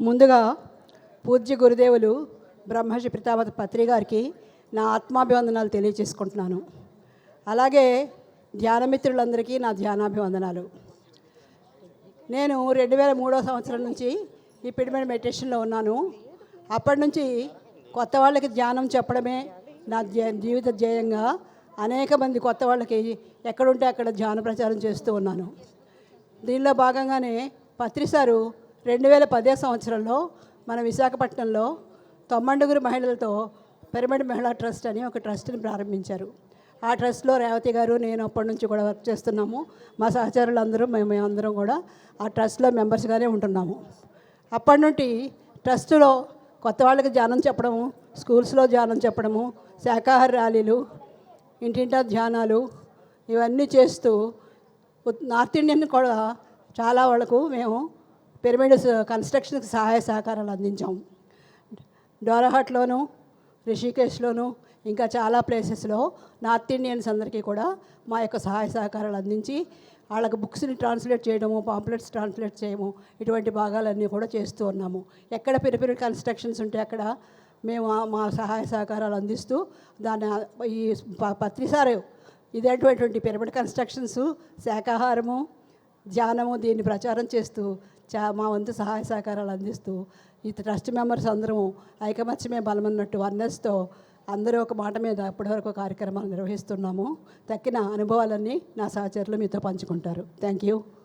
ముందుగా పూజ్య గురుదేవులు బ్రహ్మర్షి పితామత పత్రి గారికి నా ఆత్మాభివందనాలు తెలియచేసుకుంటున్నాను. అలాగే ధ్యానమిత్రులందరికీ నా ధ్యానాభివందనాలు. నేను రెండు వేల మూడో సంవత్సరం నుంచి ఈ పిడిమెడ్ మెడిటేషన్లో ఉన్నాను. అప్పటి నుంచి కొత్త వాళ్ళకి ధ్యానం చెప్పడమే నా జీవిత ధ్యేయంగా అనేక మంది కొత్త వాళ్ళకి ఎక్కడుంటే అక్కడ ధ్యాన ప్రచారం చేస్తూ ఉన్నాను. దీనిలో భాగంగానే పత్రి సారు రెండు వేల పదే సంవత్సరంలో మన విశాఖపట్నంలో తొమ్మండుగురు మహిళలతో పిరమిడ్ మహిళా ట్రస్ట్ అని ఒక ట్రస్ట్ని ప్రారంభించారు. ఆ ట్రస్ట్లో రేవతి గారు నేను అప్పటి నుంచి కూడా వర్క్ చేస్తున్నాము. మా సహచరులు అందరూ మేము అందరం కూడా ఆ ట్రస్ట్లో మెంబర్స్గానే ఉంటున్నాము. అప్పటి నుండి ట్రస్టులో కొత్త వాళ్ళకి ధ్యానం చెప్పడము స్కూల్స్లో ధ్యానం చెప్పడము శాఖాహార ర్యాలీలు ఇంటింటా ధ్యానాలు ఇవన్నీ చేస్తూ నార్త్ ఇండియన్ కూడా చాలా వాళ్ళకు మేము పిరమిడ్స్ కన్స్ట్రక్షన్కి సహాయ సహకారాలు అందించాము. డోరాహట్లోను రిషికేశ్లోను ఇంకా చాలా ప్లేసెస్లో నార్త్ ఇండియన్స్ అందరికీ కూడా మా యొక్క సహాయ సహకారాలు అందించి వాళ్ళకి బుక్స్ని ట్రాన్స్లేట్ చేయడము పాంప్లెట్స్ ట్రాన్స్లేట్ చేయము ఇటువంటి భాగాలన్నీ కూడా చేస్తూ ఉన్నాము. ఎక్కడ పెరిపిరి కన్స్ట్రక్షన్స్ ఉంటే అక్కడ మేము మా సహాయ సహకారాలు అందిస్తూ దాన్ని ఈ ప- పత్రిసారు ఇదేటువంటి పిరమిడ్ కన్స్ట్రక్షన్స్ శాకాహారము ధ్యానము దీన్ని ప్రచారం చేస్తూ చా మా వంతు సహాయ సహకారాలు అందిస్తూ ఈ ట్రస్ట్ మెంబర్స్ అందరము ఐకమత్యమే బలమన్నట్టు వన్నెస్తో అందరూ ఒక మాట మీద ఇప్పటివరకు కార్యక్రమాలు నిర్వహిస్తున్నాము. తక్కిన అనుభవాలన్నీ నా సహచరులు మీతో పంచుకుంటారు. Thank you